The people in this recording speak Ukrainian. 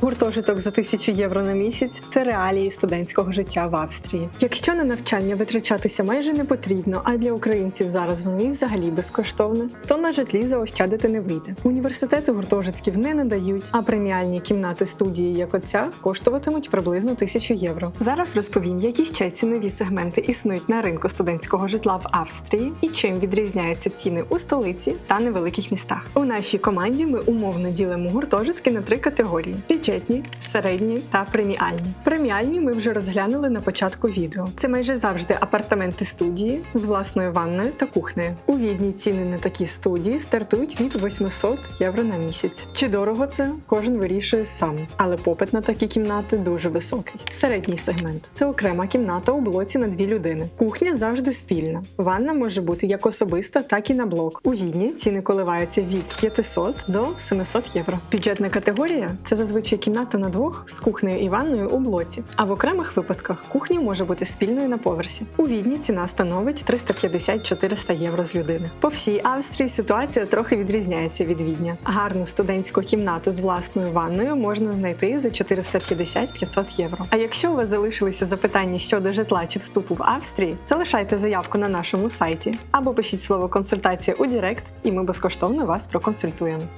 Гуртожиток за тисячу євро на місяць це реалії студентського життя в Австрії. Якщо на навчання витрачатися майже не потрібно, а для українців зараз воно і взагалі безкоштовне, то на житлі заощадити не вийде. Університети гуртожитків не надають, а преміальні кімнати студії, як оця, коштуватимуть приблизно тисячу євро. Зараз розповім, які ще цінові сегменти існують на ринку студентського житла в Австрії і чим відрізняються ціни у столиці та невеликих містах. У нашій команді ми умовно ділимо гуртожитки на три категорії: бюджетні, середні та преміальні. Преміальні ми вже розглянули на початку відео. Це майже завжди апартаменти студії з власною ванною та кухнею. У відні ціни на такі студії стартують від 800 євро на місяць. Чи дорого це? Кожен вирішує сам, але попит на такі кімнати дуже високий. Середній сегмент це окрема кімната у блоці на дві людини. Кухня завжди спільна. Ванна може бути як особиста, так і на блок. У відні ціни коливаються від 500 до 700 євро. Бюджетна категорія це зазвичай кімната на двох з кухнею і ванною у блоці. А в окремих випадках кухня може бути спільною на поверсі. У відні ціна становить 350-400 євро з людини. По всій Австрії ситуація трохи відрізняється від відня. Гарну студентську кімнату з власною ванною можна знайти за 450-500 євро. А якщо у вас залишилися запитання щодо житла чи вступу в Австрії, залишайте заявку на нашому сайті або пишіть слово консультація у Директ, і ми безкоштовно вас проконсультуємо.